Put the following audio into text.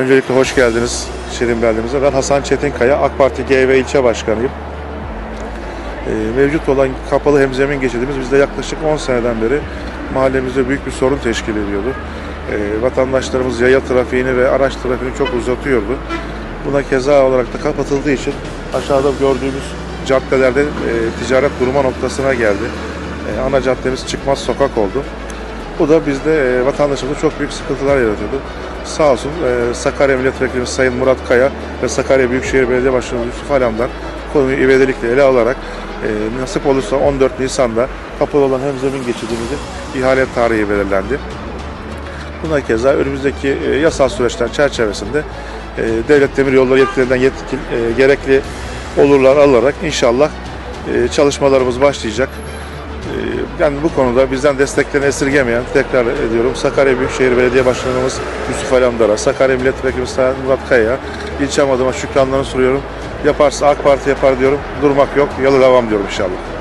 Öncelikle hoş geldiniz Şirin Beldemize. Ben Hasan Çetinkaya, AK Parti GV ilçe başkanıyım. Ee, mevcut olan kapalı hemzemin geçidimiz bizde yaklaşık 10 seneden beri mahallemizde büyük bir sorun teşkil ediyordu. Ee, vatandaşlarımız yaya trafiğini ve araç trafiğini çok uzatıyordu. Buna keza olarak da kapatıldığı için aşağıda gördüğümüz caddelerde e, ticaret durma noktasına geldi. E, ana caddemiz çıkmaz sokak oldu. Bu da bizde e, vatandaşımıza çok büyük sıkıntılar yaratıyordu. Sağ olsun e, Sakarya Milletvekili Sayın Murat Kaya ve Sakarya Büyükşehir Belediye Başkanı Yusuf Alam'dan konuyu ivedilikle ele alarak e, nasip olursa 14 Nisan'da kapalı olan hemzemin geçidimizin ihale tarihi belirlendi. Buna keza önümüzdeki e, yasal süreçler çerçevesinde e, devlet demir yolları yetkililerinden yetkil, e, gerekli olurlar alınarak inşallah e, çalışmalarımız başlayacak. E, yani bu konuda bizden desteklerini esirgemeyen tekrar ediyorum Sakarya Büyükşehir Belediye Başkanımız Yusuf Alamdar'a, Sakarya Milletvekili Sayın Murat Kaya'ya ilçem adıma şükranlarını sunuyorum. Yaparsa AK Parti yapar diyorum. Durmak yok. Yola devam diyorum inşallah.